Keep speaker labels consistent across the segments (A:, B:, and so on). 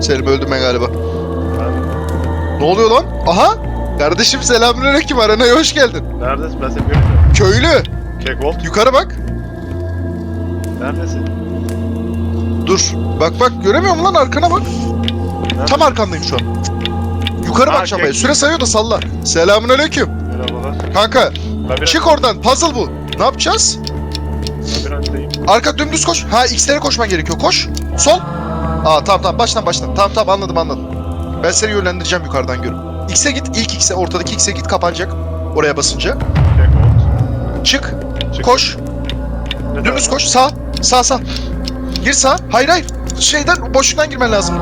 A: Selim öldüm ben galiba. Ne oluyor lan? Aha! Kardeşim selamünaleyküm arenaya hoş geldin.
B: Neredesin? Ben seni görmüyorum.
A: Köylü
B: Kekvolt.
A: yukarı bak.
B: Neredesin?
A: Dur. Bak bak göremiyor musun lan arkana bak.
B: Nerede?
A: Tam arkandayım şu an. Yukarı
B: Ha,
A: ben.
B: kek-
A: Süre sayıyor da salla. Selamünaleyküm.
B: Merhabalar.
A: Kanka
B: Labirent,
A: çık oradan. Puzzle bu. Ne yapacağız?
B: labirentteyim.
A: Arka dümdüz koş. Ha X'lere koşman gerekiyor. Koş. Sol. Aa tamam tamam baştan baştan. Tamam tamam anladım anladım. Ben seni yönlendireceğim yukarıdan görüp. X'e git. ilk X'e ortadaki X'e git kapanacak. Oraya basınca. Çık.
B: Çık.
A: Koş.
B: Ne
A: Dümdüz koş. Sağ. Sağ sağ. Gir sağ. Hayır hayır. Şeyden boşluktan girmen lazım.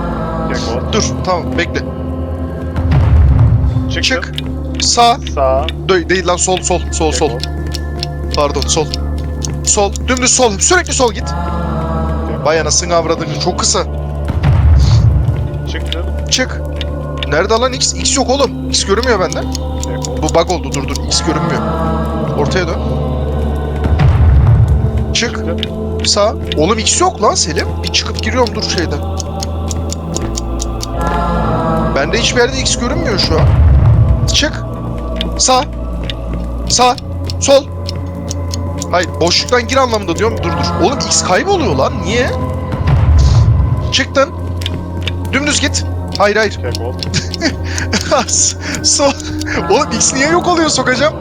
A: Dur tamam bekle.
B: Çıktım.
A: Çık. Sağ.
B: Sağ.
A: Dö- değil lan sol sol sol sol. Pardon sol. Sol. Dümdüz sol. Sürekli sol git. Vay anasını avradını. Çok kısa.
B: Çıktım.
A: Çık. Nerede lan X? X yok oğlum. X görünmüyor bende. Bu bug oldu. Dur dur. X görünmüyor. Ortaya dön. Çık. Sağ. Oğlum X yok lan Selim. Bir çıkıp giriyorum dur şeyden. Bende hiçbir yerde X görünmüyor şu an. Çık. Sağ. Sağ. Sol. Hayır boşluktan gir anlamında diyorum. Dur dur. Oğlum X kayboluyor lan. Niye? Çıktın. Dümdüz git. Hayır hayır.
B: Kekvolt.
A: Sol. Oğlum X niye yok oluyor sokacağım?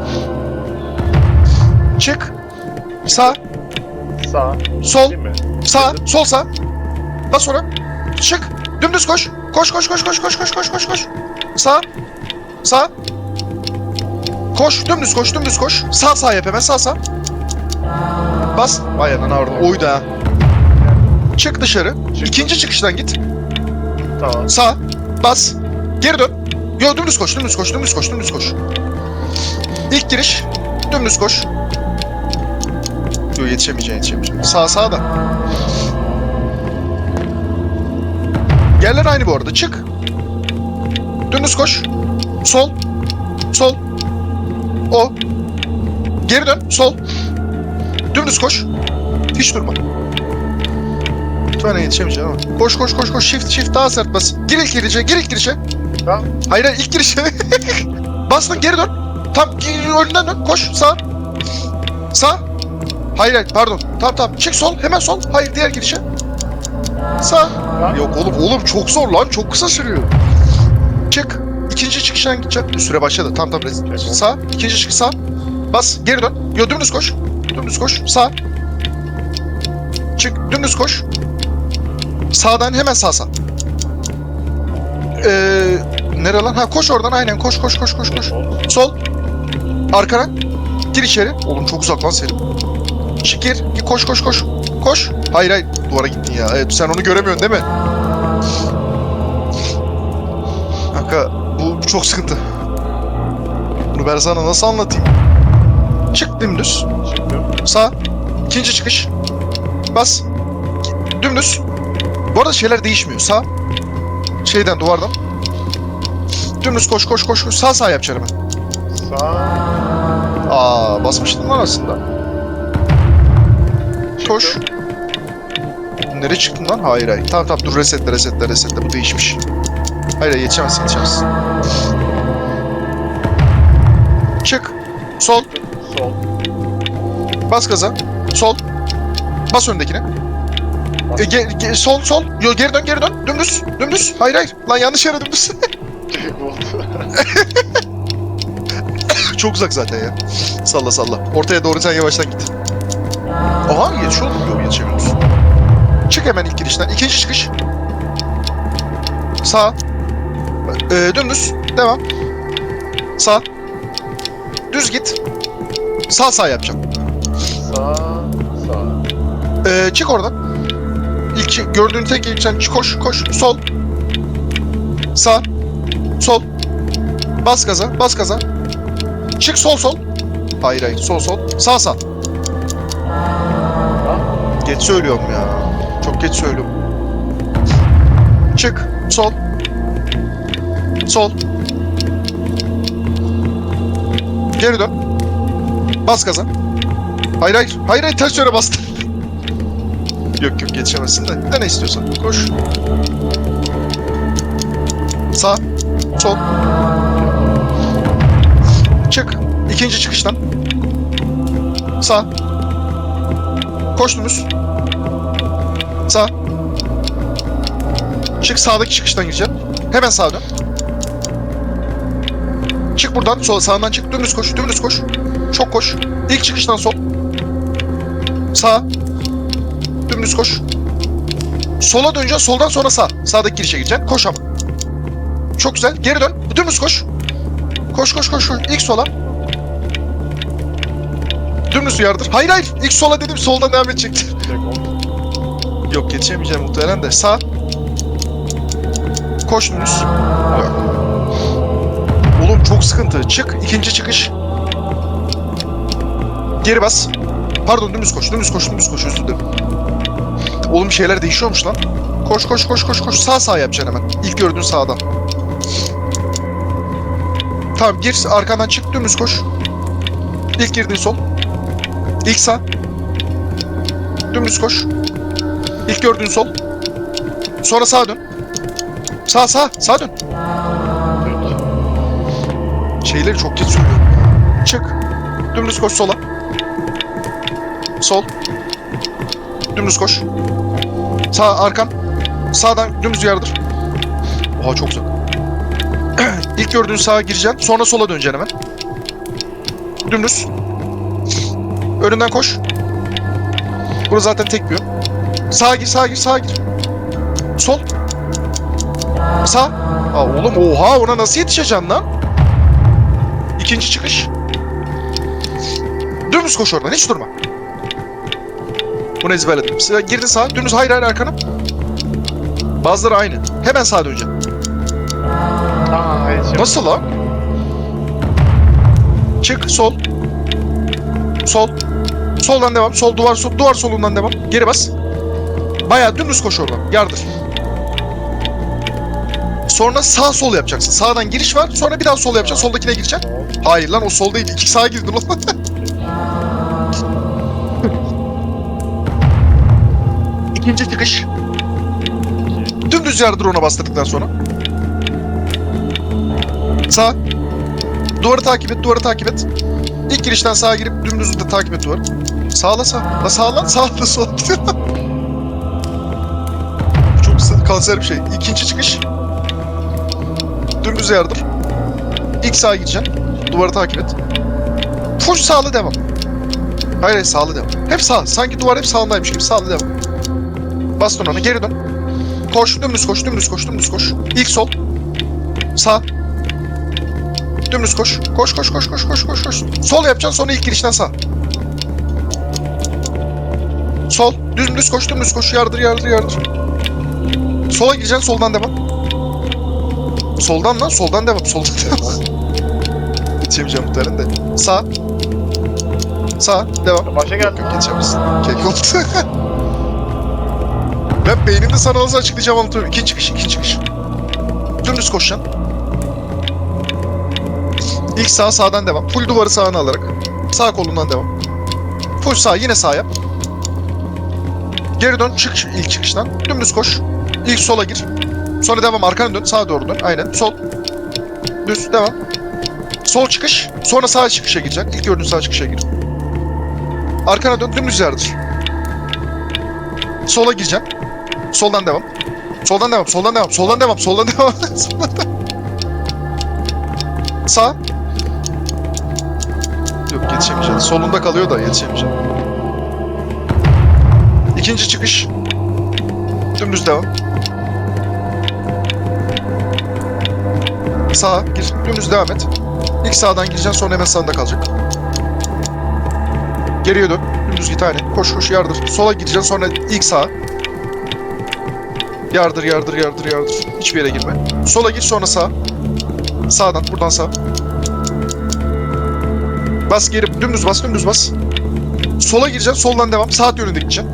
A: Çık. Sağ.
B: Sağ.
A: Sol. Sağ, sol sağ. Bas sonra. Çık. Dümdüz koş. Koş koş koş koş koş koş koş koş koş. Sağ. Sağ. Koş. Dümdüz koş. Dümdüz koş. Sağ sağ yap hemen sağ sağ. Bas. Vay anana orada. Oydu ha. Çık dışarı.
B: Çıktım.
A: İkinci çıkıştan git.
B: Tamam.
A: Sağ. Bas. Geri dön. Yo dümdüz koş. Dümdüz koş. Dümdüz koş. Dümdüz koş. İlk giriş. Dümdüz koş. Yo yetişemeyeceksin yetişemeyeceksin. Sağ sağ da. Yerler aynı bu arada. Çık. Dümdüz koş. Sol. Sol. O. Geri dön. Sol. Dümdüz koş. Hiç durma. Lütfen yetişemeyeceğim ama. Koş koş koş koş. Shift shift daha sert bas. Gir ilk girişe. Gir ilk girişe.
B: Tamam.
A: Hayır hayır ilk girişe. Bastın geri dön. Tam gir, önünden dön. Koş sağ. Sağ. Hayır hayır pardon. Tamam tamam. Çık sol. Hemen sol. Hayır diğer girişe. Sağ.
B: Tamam.
A: Yok oğlum oğlum çok zor lan. Çok kısa sürüyor. Çık. İkinci çıkıştan gideceksin. Süre başladı. Tam tam. Sağ. İkinci çıkış sağ. Bas. Geri dön. Yo dümdüz koş. Dümdüz koş. Sağ. Çık. Dümdüz koş. Sağdan hemen sağ sağ. Ee, nere lan? Ha koş oradan aynen. Koş koş koş koş koş. Sol. Arkana. Gir içeri. Oğlum çok uzak lan Selim. Çık. Gir, Koş koş koş. Koş. Hayır hayır. Duvara gittin ya. Evet sen onu göremiyorsun değil mi? Kanka bu, bu çok sıkıntı. Bunu ben sana nasıl anlatayım? Çık dümdüz. Sağ. İkinci çıkış. Bas. Dümdüz. Bu arada şeyler değişmiyor. Sağ. Şeyden duvardan. Dümdüz koş koş koş. koş. Sağ sağ yapacağım hemen.
B: Sağ.
A: Aa basmıştım lan aslında. Koş. Nereye çıktın lan? Hayır hayır. Tamam tamam dur resetle resetle resetle bu değişmiş. Hayır hayır yetişemezsin yetişemezsin. Çık. Sol.
B: Sol.
A: Bas gaza. Sol. Bas öndekine.
B: Bas.
A: E, ge- ge- sol sol. Yo geri dön geri dön. Dümdüz. Dümdüz. Hayır hayır. Lan yanlış yere dümdüz. Çok uzak zaten ya. Salla salla. Ortaya doğru sen yavaştan git. Aha yetişiyor mu? Yok yetişemiyoruz. Çık hemen ilk girişten. İkinci çıkış. Sağ. Ee, dümdüz. Devam. Sağ. Sağ sağ yapacağım.
B: Sağ. Sağ.
A: Ee, çık oradan. İlk çı- gördüğün tek ilçen koş koş. Sol. Sağ. Sol. Bas gaza. Bas gaza. Çık sol sol. Hayır hayır. Sol sol. Sağ sağ. Geç söylüyorum ya. Çok geç söylüyorum. Çık. Sol. Sol. Geri dön. Bas gaza. Hayır hayır. Hayır hayır ters yöne bastın. yok yok yetişemezsin de. De ne istiyorsan. Koş. Sağ. Sol. Çık. İkinci çıkıştan. Sağ. Koş. Sağ. Çık sağdaki çıkıştan gireceksin. Hemen sağa dön. Çık buradan. Sol sağından çık. Dümdüz koş. Dümdüz koş. Çok koş. İlk çıkıştan sol. Sağ. Dümdüz koş. Sola döneceksin. Soldan sonra sağ. Sağdaki girişe gireceksin. Koş ama. Çok güzel. Geri dön. Dümdüz koş. Koş koş koş. İlk sola. Dümdüz yardır. Hayır hayır. İlk sola dedim. Soldan devam edecektir. Yok yetişemeyeceğim muhtemelen de. Sağ. Koş dümdüz. Yok. Oğlum çok sıkıntı. Çık. ikinci çıkış. Geri bas. Pardon dümdüz koş. Dümdüz koş. Dümdüz koş. Özür dilerim. Oğlum şeyler değişiyormuş lan. Koş koş koş koş koş. Sağ sağ yapacaksın hemen. İlk gördüğün sağdan. Tamam gir. Arkandan çık. Dümdüz koş. İlk girdiğin sol. İlk sağ. Dümdüz koş. İlk gördüğün sol. Sonra sağa dön. Sağ sağ. Sağa dön. Şeyleri çok geç söylüyorum. Çık. Dümdüz koş sola. Sol. Dümdüz koş. Sağ arkan. Sağdan dümdüz yardır. Oha çok güzel. İlk gördüğün sağa gireceksin. Sonra sola döneceksin hemen. Dümdüz. Önünden koş. Burası zaten tek bir yön. Sağa gir, sağa gir, sağa gir. Sol. Sağ. Aa, oğlum oha ona nasıl yetişeceksin lan? İkinci çıkış. Dümdüz koş oradan hiç durma. Bunu ezberledim. Sıra girdin sağa. Dümdüz hayır hayır arkana. Bazıları aynı. Hemen sağa döneceksin.
B: Aa yetişemedim.
A: Nasıl lan? Çık sol. Sol. Soldan devam. Sol duvar sol. Duvar solundan devam. Geri bas. Bayağı dümdüz koş oradan. Yardır. Sonra sağ sol yapacaksın. Sağdan giriş var. Sonra bir daha sol yapacaksın. Soldakine gireceksin. Hayır lan o sol değil. İki sağa girdin lan. İkinci çıkış. Dümdüz yardır ona bastırdıktan sonra. Sağ. Duvarı takip et, duvarı takip et. İlk girişten sağa girip dümdüz de takip et duvarı. Sağla sağ. La sağ lan, sağ la sola. Çok kanser bir şey. İkinci çıkış. Dümdüz yardır. İlk sağa gideceksin. Duvarı takip et. Full sağlı devam. Hayır hayır sağlı devam. Hep sağ. Sanki duvar hep sağındaymış gibi sağlı devam. Bastın onu geri dön. Koş dümdüz koş dümdüz koş dümdüz koş. İlk sol. Sağ. Dümdüz koş. Koş koş koş koş koş koş koş. Sol yapacaksın sonra ilk girişten sağ. Sol. Dümdüz koş dümdüz koş. Yardır yardır yardır. Sola gireceksin soldan devam. Soldan lan soldan devam. Soldan devam. Yetişemeyeceğim muhtemelen de. Sağ. Sağ. Devam.
B: Başa
A: Yok
B: geldi.
A: yok yetişemezsin. Kek oldu. ben beynimde sana nasıl açıklayacağım anlatıyorum. İkinci çıkış, ikinci çıkış. Dümdüz koşacaksın. İlk sağ sağdan devam. Full duvarı sağına alarak. Sağ kolundan devam. Full sağ yine sağ yap. Geri dön çık ilk çıkıştan. Dümdüz koş. İlk sola gir. Sonra devam arkana dön. Sağa doğru dön. Aynen. Sol. Düz devam. Sol çıkış. Sonra sağ çıkışa gireceksin. İlk gördüğün sağ çıkışa gir. Arkana dön. Dümdüz yardır. Sola gireceksin. Soldan devam. Soldan devam. Soldan devam. Soldan devam. Soldan devam. Sağ. Yok yetişemeyeceğim. Solunda kalıyor da yetişemeyeceğim. İkinci çıkış. Dümdüz devam. Sağa gir. Dümdüz devam et. İlk sağdan gireceksin sonra hemen sağında kalacak. Geriye dön. Dümdüz git aynen. Koş koş yardır. Sola gireceksin sonra ilk sağa. Yardır yardır yardır yardır. Hiçbir yere girme. Sola gir sonra sağa. Sağdan buradan sağ. Bas geri dümdüz bas dümdüz bas. Sola gireceksin soldan devam. Saat yönünde gideceksin.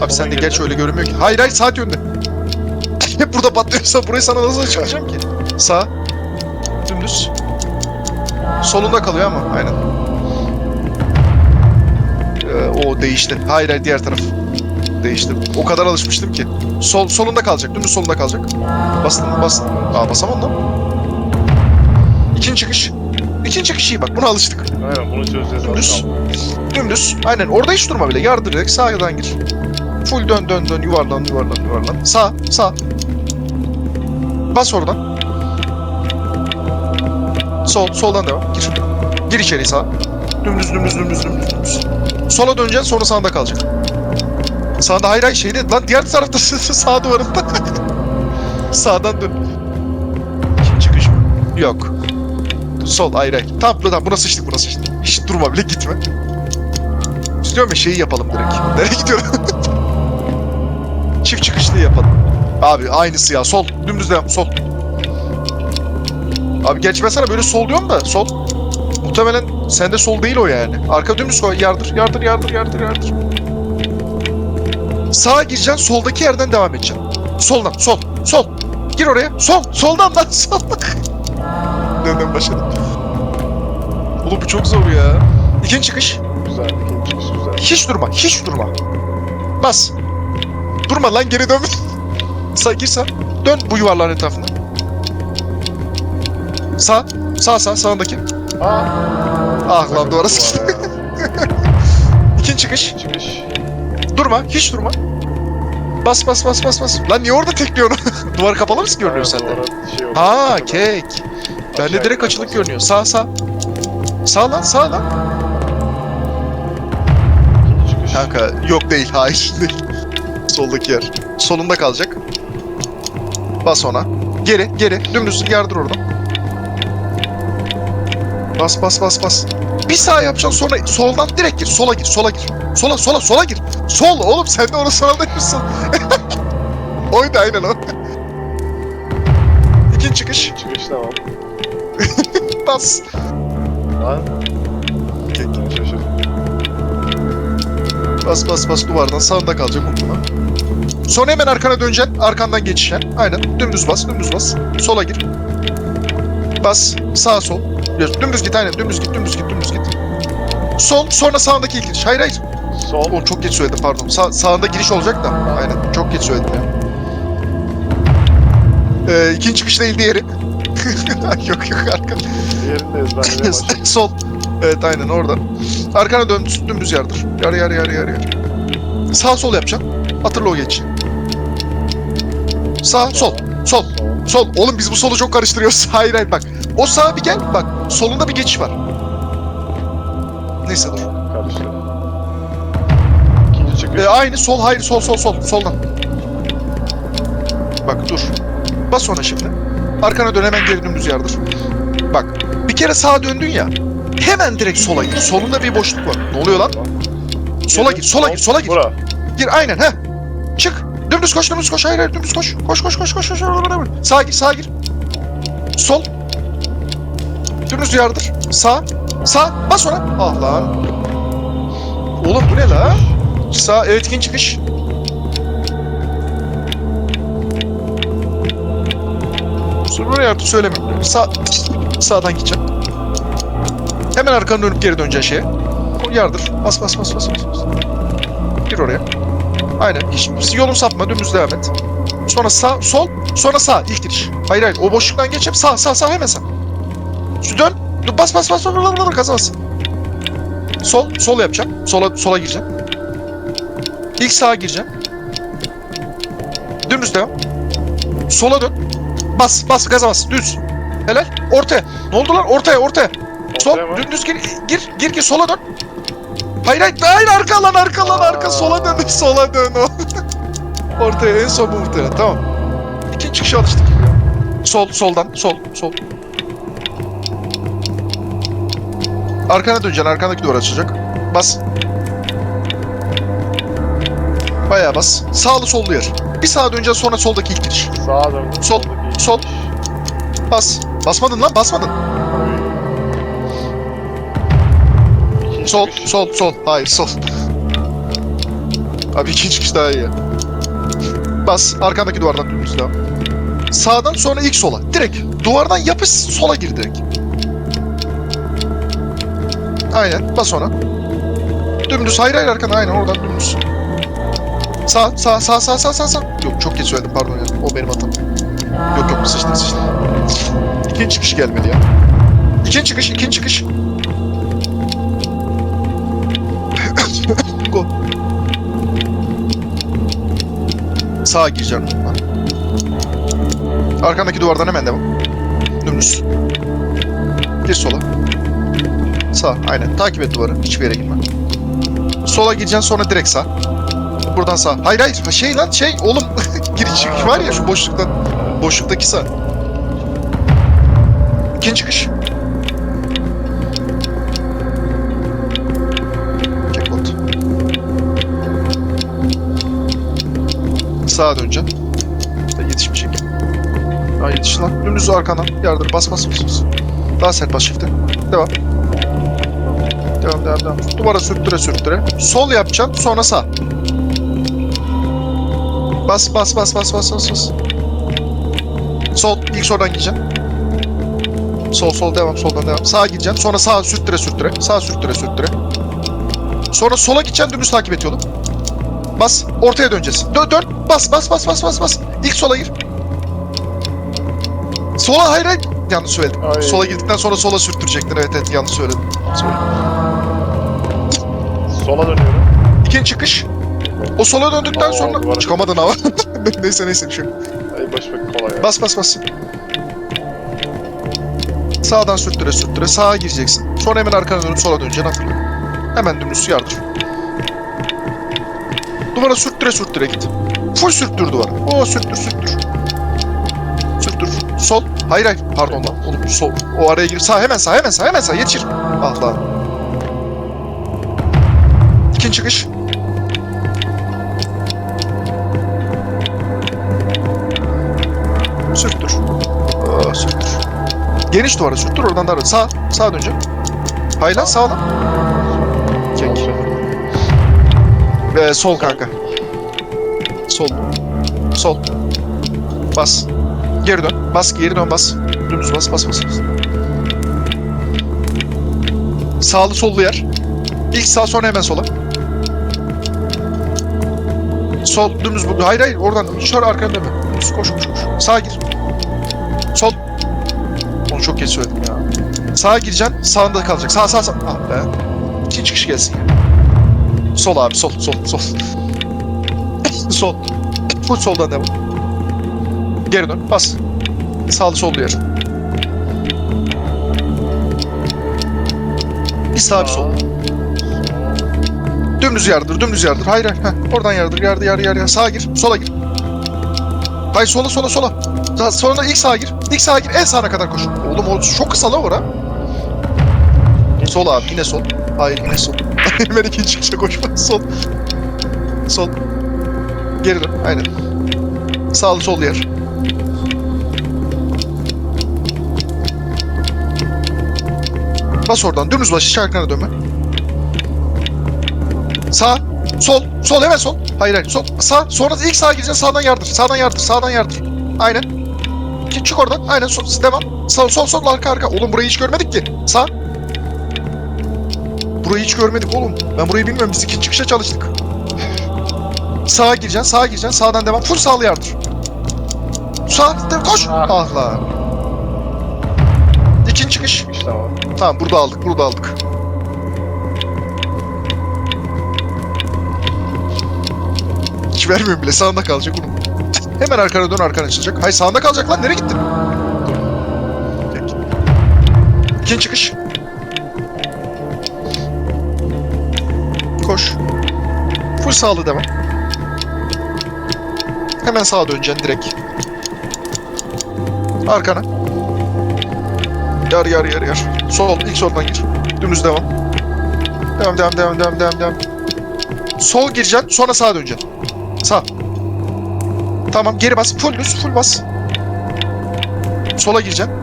A: Abi sen de geç öyle görünmüyor ki. Hayır hayır saat yönünde. Hep burada patlıyorsa burayı sana nasıl açıklayacağım ki? Sağ. Dümdüz. Solunda kalıyor ama aynen. Ee, o değişti. Hayır hayır diğer taraf. değiştim. O kadar alışmıştım ki. Sol solunda kalacak. Dümdüz solunda kalacak. Bastın mı? Bastın. Aa basamam lan. İkinci çıkış. İkinci çıkış iyi bak. Buna alıştık.
B: Aynen bunu çözeceğiz.
A: Dümdüz. Dümdüz. Aynen. Orada hiç durma bile. Yardır direkt. Sağdan gir. Full dön dön dön. Yuvarlan yuvarlan yuvarlan. Sağ. Sağ. Bas oradan. Sol. Soldan devam. Gir. Gir içeri sağ. Dümdüz dümdüz dümdüz dümdüz dümdüz. Sola döneceksin sonra sağında kalacak. Sağda hayır hayır şeyde lan diğer tarafta sağ duvarında. Sağdan dön. Çıkış mı? Yok. Sol hayır. Tamam tamam buna sıçtık buna sıçtık. Hiç durma bile gitme. İstiyorum ya şeyi yapalım direkt. Nereye gidiyorum? Çift çıkışlı yapalım. Abi aynısı ya sol. Dümdüz devam sol. Abi geçmesene böyle sol diyorum da sol. Muhtemelen sende sol değil o yani. Arka dümdüz koy. Yardır, yardır, yardır, yardır, yardır. Sağa gireceksin, soldaki yerden devam edeceksin. Soldan, sol, sol. Gir oraya. Sol, soldan lan, sol. Dönden başladım. Oğlum bu çok zor ya. İkinci çıkış.
B: Güzel. İkinci çıkış güzel.
A: Hiç durma, hiç durma. Bas. Durma lan geri dön. Sağ gir sağ. Dön bu yuvarlağın etrafında. Sağ. Sağ sağ sağındaki.
B: Aa.
A: Ah lan duvara sıçtı. İkinci çıkış.
B: Çıkış.
A: Durma, hiç durma. Bas bas bas bas bas. Lan niye orada tekliyorsun? Duvar kapalı mı görünüyor sende?
B: Şey.
A: Ha
B: Kapıda.
A: kek. Bende direkt açılık
B: bas.
A: görünüyor. Sağ sağ. Sağ lan sağ lan.
B: Çıkış.
A: Kanka yok değil hayır değil. Soldaki yer. Solunda kalacak. Bas ona. Geri geri dümdüz yardır oradan. Bas bas bas bas. Bir sağ yapacaksın sonra soldan direkt gir. Sola gir sola gir. Sola sola sola gir. Sol oğlum sen de sola yapıyorsun. Oydu aynen o. İkinci çıkış.
B: İkinci çıkış tamam.
A: Bas.
B: Lan.
A: Kek.
B: Şaşırdım.
A: Bas bas bas duvardan sağında kalacak unutma. Sonra hemen arkana döneceksin. Arkandan geçeceksin. Aynen. Dümdüz bas, dümdüz bas. Sola gir. Bas. Sağ sol. Dümdüz git aynen. Dümdüz git, dümdüz git, dümdüz git. Sol, sonra sağındaki ilk giriş. Hayır hayır.
B: Sol.
A: Oğlum çok geç söyledim pardon. Sağ, sağında giriş olacak da. Aynen. Çok geç söyledim ya. Ee, ikinci çıkış değil diğeri. yok yok arka.
B: Diğerini de ezberlemeye başladım.
A: Sol. Evet aynen oradan. Arkana dön dümdüz yardır. Yar yar yar yar yar. Sağ sol yapacaksın. Hatırla o geç. Sağ. Sol. Sol.
B: Sol.
A: Oğlum biz bu solu çok karıştırıyoruz. Hayır hayır bak. O sağa bir gel. Bak solunda bir geçiş var. Neyse dur. Ee, aynı sol hayır sol sol sol. Soldan. Bak dur. Bas ona şimdi. Arkana dön hemen geri dümdüz yardır. Bak bir kere sağa döndün ya. Hemen direkt sola gir. Solunda bir boşluk var. Ne oluyor lan? Sola gir, sola gir, sola gir.
B: Bura.
A: Gir aynen he. Çık. Dümdüz koş, dümdüz koş. Hayır hayır dümdüz koş. Koş koş koş koş. koş. Sağa gir, sağa gir. Sol. Dümdüz yardır. Sağ. Sağ. Bas ona. Ah lan. Oğlum bu ne la? Sağ. Evet ikinci çıkış. Sonra yardım söylemiyorum. Sağ. Sağdan gideceğim. Hemen arkanı dönüp geri döneceğin şeye. Yardır. Bas bas bas bas bas. Gir oraya. Aynen. Hiç yolun sapma. Dümdüz devam et. Sonra sağ, sol, sonra sağ. İlk giriş. Hayır hayır. O boşluktan geçip sağ, sağ, sağ hemen sağ. Şu dön. Dur, Bas bas bas bas bas bas. Sol, sol yapacağım. Sola, sola gireceğim. İlk sağa gireceğim. Dümdüz devam. Sola dön. Bas, bas, gaza bas. Düz. Helal. Ortaya. Ne oldu lan? Ortaya, ortaya. Sol,
B: Ortaya
A: dümdüz gir, gir, gir, gir, sola dön. Hayır, hayır, hayır, arka lan, arka lan, arka, sola dön, sola dön. Ortaya, en son bu muhtemelen, tamam. İkinci çıkışa alıştık. Sol, soldan, sol, sol. Arkana döneceksin, arkandaki duvar açacak. Bas. Bayağı bas. Sağlı sollu yer. Bir sağa döneceksin, sonra soldaki ilk giriş.
B: Sağa dön.
A: Sol, sol. Bas. Basmadın lan, basmadın.
B: İkinci
A: Sol,
B: çıkış.
A: sol, sol. Hayır, sol. Abi ikinci çıkış daha iyi. Bas, arkandaki duvardan dümdüz devam. Sağdan sonra ilk sola. Direkt. Duvardan yapış, sola gir direkt. Aynen, bas ona. Dümdüz, hayır hayır arkana, aynen oradan dümdüz. Sağ, sağ, sağ, sağ, sağ, sağ, sağ. Yok çok geç söyledim pardon ya. O benim hatam. Yok yok sıçtın sıçtın. İkinci çıkış gelmeli ya. İkinci çıkış, ikinci çıkış. Go. Sağa gireceğim. Arkandaki duvardan hemen devam. Dümdüz. Gir sola. Sağ, aynen. Takip et duvarı. Hiçbir yere girme. Sola gireceksin sonra direkt sağ. Buradan sağ. Hayır hayır. Ha, Şey lan şey oğlum. Giriş çıkış var ya şu boşluktan. Boşluktaki sağ. İkinci çıkış. Checkpoint. Sağa döneceksin. Da yetişmeyecek. Daha yetiş lan. Dümdüz arkandan. Yardır. Bas bas bas. bas. Daha sert bas shift'e. Devam. Devam devam devam. Duvara sürttüre sürttüre. Sol yapacaksın sonra sağ. Bas bas bas bas bas bas bas. Sol. ilk soldan gideceksin. Sol sol devam soldan devam. Sağa gideceksin. Sonra sağa sürttüre sürttüre. Sağa sürttüre sürttüre. Sonra sola gideceksin dümdüz takip et yolu. Bas. Ortaya döneceğiz. Dön dön. Bas bas bas bas bas bas. İlk sola gir. Sola hayır hayır. Yanlış söyledim.
B: Ay.
A: Sola girdikten sonra sola sürttürecektin. Evet evet yanlış söyledim. Sorry.
B: Sola dönüyorum.
A: İkinci çıkış. O sola döndükten
B: Aa,
A: sonra
B: duvara-
A: çıkamadın ama. neyse neyse bir şey.
B: Ay baş bak kolay ya.
A: Bas bas bas. Sağdan sürttüre sürttüre sağa gireceksin. Sonra hemen arkana dönüp sola döneceksin hatırla. Hemen dümdüz yardır. Duvara sürttüre sürttüre git. Full sürttür duvara. O sürttür sürttür. Sürttür. Sol. Hayır hayır. Pardon lan. Oğlum sol. O araya gir. Sağ hemen sağ hemen sağ hemen sağ. Yetişir. Ah lan. İkinci çıkış. Geniş duvara sürttür oradan da sağ sağa dönecek. Hayır lan sağ lan. Kek. Ve sol kanka. Sol. Sol. Bas. Geri dön. Bas geri dön bas. Dümdüz bas bas bas. bas. Sağlı sollu yer. İlk sağ sonra hemen sola. Sol dümdüz bu. Hayır hayır oradan. Şöyle arkana dönme. Dümdüz koş koş koş. Sağa gir. Sol. Çok geç söyledim ya. Sağa gireceksin. Sağında kalacak. Sağ sağ sağ. Ah be. İkinci çıkış gelsin. Sol abi sol sol sol. sol. Full soldan devam. Geri dön. Bas. Sağlı sollu yer. Bir sağ bir sol. Dümdüz yardır, dümdüz yardır. Hayır hayır. Heh, oradan yardır, yardır, yardır, yardır. Sağa gir, sola gir. Hayır sola, sola, sola. Sonra ilk sağa gir. İlk sağa gir, en sağına kadar koş. Oğlum o çok kısa la ora. Sol abi, yine sol. Hayır, yine sol. Hemen ikinci çıkışa koşma. Sol. Sol. Geri dön, aynen. Sağlı sol yer. Bas oradan, dümdüz baş, hiç arkana dönme. Sağ, sol, sol hemen sol. Hayır hayır sol, sağ. Sonra ilk sağa gireceksin sağdan yardır. Sağdan yardır, sağdan yardır. Aynen. Çık, çık oradan. Aynen sol, devam. Sağ, sol, sol, arka, arka. Oğlum burayı hiç görmedik ki. Sağ. Burayı hiç görmedik oğlum. Ben burayı bilmiyorum. Biz ikinci çıkışa çalıştık. Sağa gireceksin, sağa gireceksin. Sağdan devam. Full sağlı yardır. Sağ, de, koş.
B: Ah.
A: Ah lan. İkinci çıkış.
B: O.
A: Tamam burada aldık, burada aldık. Hiç vermiyorum bile sağında kalacak oğlum. Hemen arkana dön arkana açılacak. Hayır sağında kalacak lan nereye gittin? Peki. İkinci çıkış. Koş. Full sağlı devam. Hemen sağa döneceksin direkt. Arkana. Yar yar yar yar. Sol, ilk soldan gir. Dümdüz devam. Devam devam devam devam devam devam. Sol gireceksin, sonra sağa döneceksin. Sağ. Tamam, geri bas. Full düz, full bas. Sola gireceksin.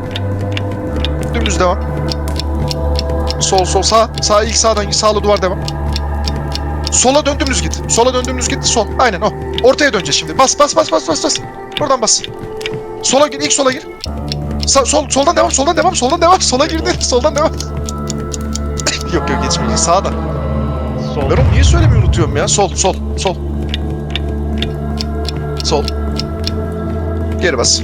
A: Dümdüz devam. Sol sol sağ. Sağ ilk sağdan git. Sağlı duvar devam. Sola dön dümdüz git. Sola dön dümdüz git. Sol. Aynen o. Ortaya döneceğiz şimdi. Bas bas bas bas bas bas. Buradan bas. Sola gir. ilk sola gir. Sa- sol, soldan devam, soldan devam, soldan devam. Sola girdin, soldan devam. yok yok geçmeyecek. Sağdan.
B: Sol.
A: Ben onu niye söylemeyi unutuyorum ya? Sol, sol, sol. Sol. Geri bas.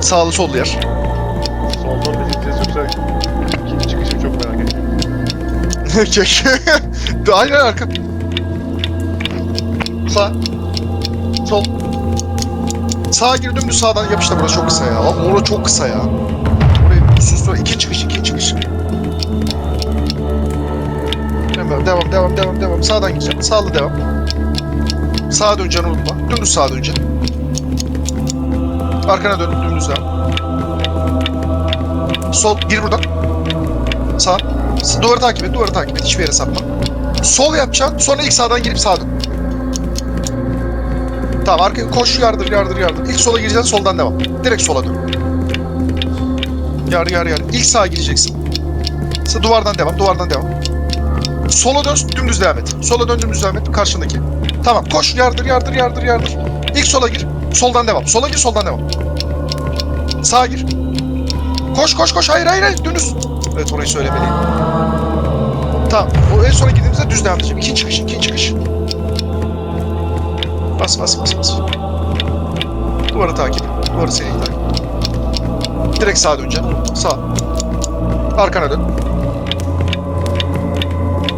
A: Sağlı sollu yer.
B: Soldan belirteceğiz yoksa ikinci çıkışı çok merak ediyorum.
A: Kek. Aynen arka. Sağ. Sol. Sağa gir dümdüz sağdan yap işte burası çok kısa ya. Abi orası çok kısa ya. Orayı sus sus. İki çıkış, iki çıkış. Devam, devam, devam, devam, devam. Sağdan gideceğim. Sağlı devam. Sağa döneceksin unutma. Dümdüz sağa döneceksin. Arkana dön, dümdüz devam. Sol, gir buradan. Sağ. Duvarı takip et, duvarı takip et. Hiçbir yere sapma. Sol yapacaksın, sonra ilk sağdan girip sağa dön. Tamam, arkaya koş, yardır, yardır, yardır. İlk sola gireceksin, soldan devam. Direkt sola dön. Yar, yar, yar. İlk sağa gireceksin. Duvardan devam, duvardan devam. Sola dön, dümdüz devam et. Sola dön, dümdüz devam et, karşındaki. Tamam, koş, yardır, yardır, yardır, yardır. İlk sola gir, soldan devam. Sola gir, soldan devam. Sağa gir. Koş, koş, koş. Hayır, hayır, hayır. Dümdüz. Evet, orayı söylemeliyim. Tamam. O en sona gittiğimizde düz devam edeceğim. İkinci çıkış, ikinci çıkış. Bas, bas, bas, bas. Duvarı takip. Duvarı seni takip. Direkt sağa döneceksin. Sağ. Arkana dön.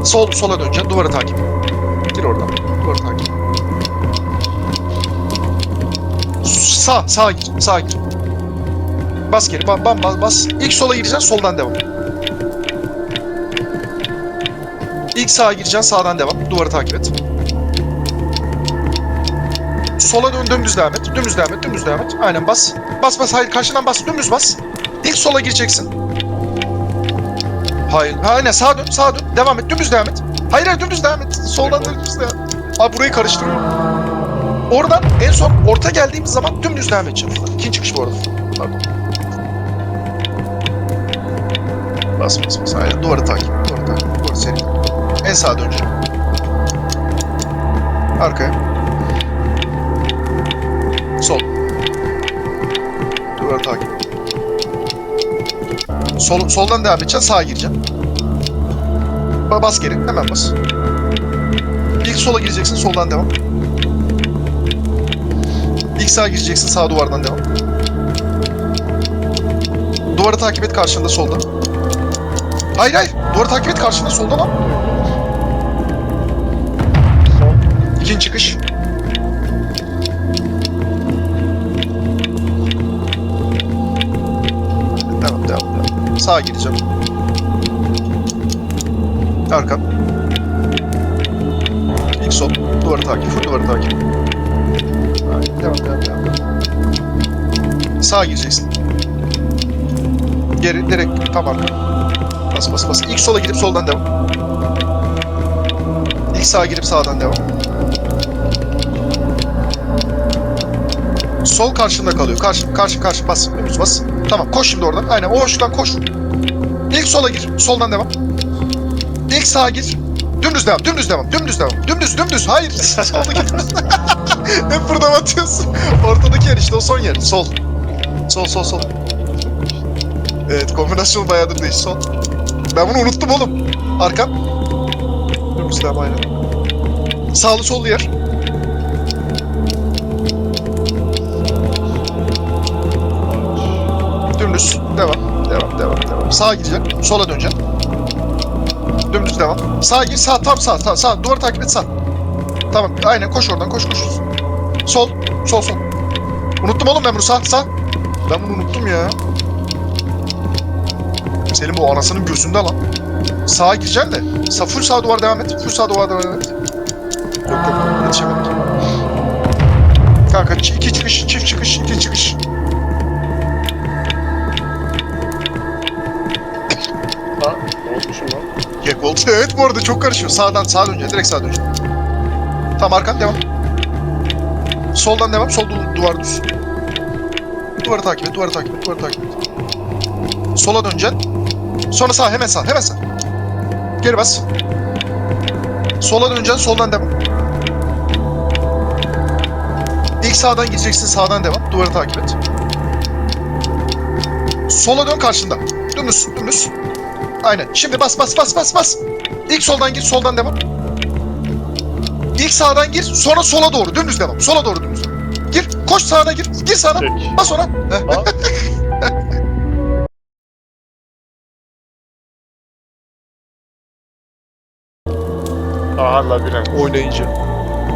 A: Sol, sola döneceksin. Duvarı takip. Gir oradan. Duvarı Sağ, sağa gir. Sağa gir. Bas geri. Bam, bam, bas, bas. İlk sola gireceksin. Soldan devam. İlk sağa gireceksin, sağdan devam. Duvarı takip et. Sola dön, dümdüz devam et. Dümdüz devam et, dümdüz devam et. Aynen bas. Bas bas, hayır karşından bas, dümdüz bas. İlk sola gireceksin. Hayır, ha, aynen sağa dön, sağa dön. Devam et, dümdüz devam et. Hayır hayır, dümdüz devam et. Soldan dümdüz devam et. Abi burayı karıştırıyorum. Oradan en son orta geldiğimiz zaman dümdüz devam edeceğim. İkinci çıkış bu arada. Pardon. Bas bas bas. Aynen duvarı takip. Duvarı takip. Duvarı seri. En sağa döneceğim. Arkaya. Sol. Duvarı takip. Sol, soldan devam edeceksin. Sağa gireceksin. Ba- Bas geri. Hemen bas. İlk sola gireceksin. Soldan devam. İlk sağa gireceksin. Sağ duvardan devam. Duvarı takip et karşında solda. Hayır hayır. Duvarı takip et karşında solda lan. İkinci çıkış. Devam, devam, devam. Sağa gireceğim. Arkan. İlk sol. Duvarı takip, full duvarı takip. Devam, devam. devam. Sağa gireceksin. Geri, direkt tam arka. Bas, bas, bas. İlk sola gidip soldan devam. İlk sağa girip sağdan devam. Sol karşında kalıyor. Karşı, karşı, karşı. Bas. Dümdüz bas. Tamam. Koş şimdi oradan. Aynen. O hoştan koş. İlk sola gir. Soldan devam. İlk sağa gir. Dümdüz devam. Dümdüz devam. Dümdüz devam. Dümdüz, dümdüz. Hayır. Solda git. Hep burada batıyorsun. Ortadaki yer işte o son yer. Sol. Sol, sol, sol. Evet. Kombinasyon bayağıdır değil. Sol. Ben bunu unuttum oğlum. Arkam. Dümdüz devam aynen. Sağlı sollu yer. Dümdüz. Devam. Devam, devam, devam. Sağa gideceksin. Sola döneceksin. Dümdüz devam. Sağa gir, sağ, tam sağ, sağ, sağ. Duvarı takip et, sağ. Tamam, aynen koş oradan, koş, koş. Sol, sol, sol. Unuttum oğlum ben bunu, sağ, sağ. Ben bunu unuttum ya. Senin bu anasının gözünde lan. Sağa gireceksin de. Sağ, full sağ duvar devam et. Full sağ duvar devam et. Yok yok, yetişemedik. Kanka iki çıkış, çift çıkış, iki çıkış.
B: Ha. Ne olmuşum lan?
A: Gekk oldu. Evet bu arada çok karışıyor. Sağdan sağa döneceksin. Direkt sağa döneceksin. Tamam arkan devam. Soldan devam. Sol du- duvar düz. Duvarı takip et. Duvarı takip et. Duvarı takip et. Sola döneceksin. Sonra sağ. Hemen sağ. Hemen sağ. Geri bas. Sola döneceksin. Soldan devam. İlk sağdan gideceksin. Sağdan devam. Duvarı takip et. Sola dön karşında. Dümdüz. Dümdüz. Aynen. Şimdi bas bas bas bas bas. İlk soldan git, soldan devam. İlk sağdan gir, sonra sola doğru dümdüz devam. Sola doğru dümdüz. Gir, koş sağına gir. Gir sağına.
B: Çek.
A: Bas ona.
B: Aha labirent.
A: Oynayınca.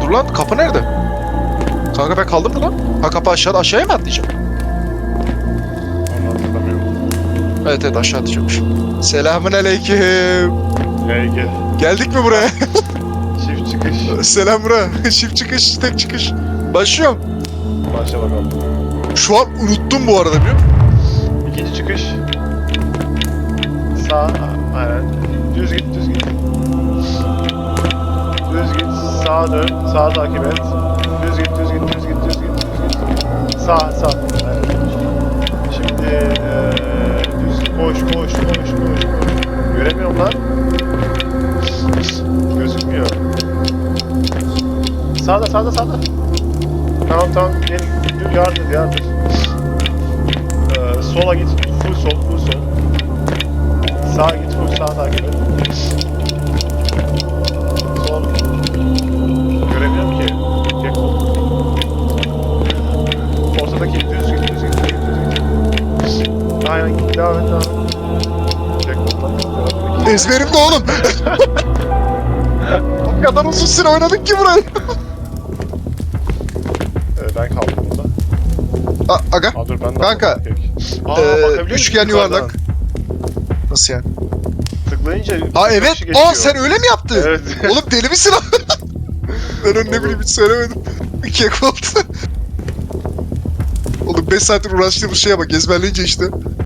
A: Dur lan kapı nerede? Kanka ben kaldım mı lan? Ha kapı aşağıda aşağıya mı atlayacağım?
B: Onu hatırlamıyorum.
A: Evet evet aşağı atlayacakmış. Selamun aleyküm.
B: Gel gel.
A: Geldik mi buraya?
B: Çıkış.
A: Selam bura. Çift çıkış, tek çıkış. Başlıyorum.
B: Başla bakalım.
A: Şu an unuttum bu arada biliyor musun?
B: İkinci çıkış. Sağ. Aynen. Düz git düz git. Düz git. Sağa dön. Sağa takip et. Düz git düz git düz git düz git düz git. Sağ sağ. Aynen. Şimdi eee düz koş koş koş koş koş. Göremiyorum lan. Gözükmüyor. Sağda sağda sağda. Tamam tamam gel. Yardır yardır. Ee, sola git. Full sol, full sol. Sağa git, full sağa takip et. Sol. Göremiyorum ki. Tek. Ortadaki düz git, düz git, düz git, düz git. Aynen git, devam et, devam et. Tek.
A: Ezberimde oğlum. o kadar uzun süre oynadık ki burayı. A- aga.
B: Aa dur ben de
A: Kanka,
B: Aa,
A: Ee,
B: musun
A: üçgen
B: yukarıdan?
A: yuvarlak. Nasıl yani?
B: Tıklayınca
A: Ha evet.
B: kişi
A: Aa
B: geçiyor.
A: sen öyle mi yaptın?
B: Evet.
A: Oğlum deli misin lan? ben onu ne
B: Oğlum.
A: bileyim hiç söylemedim. Kek oldu. Oğlum 5 saattir uğraştığımız şeye bak ezberleyince işte.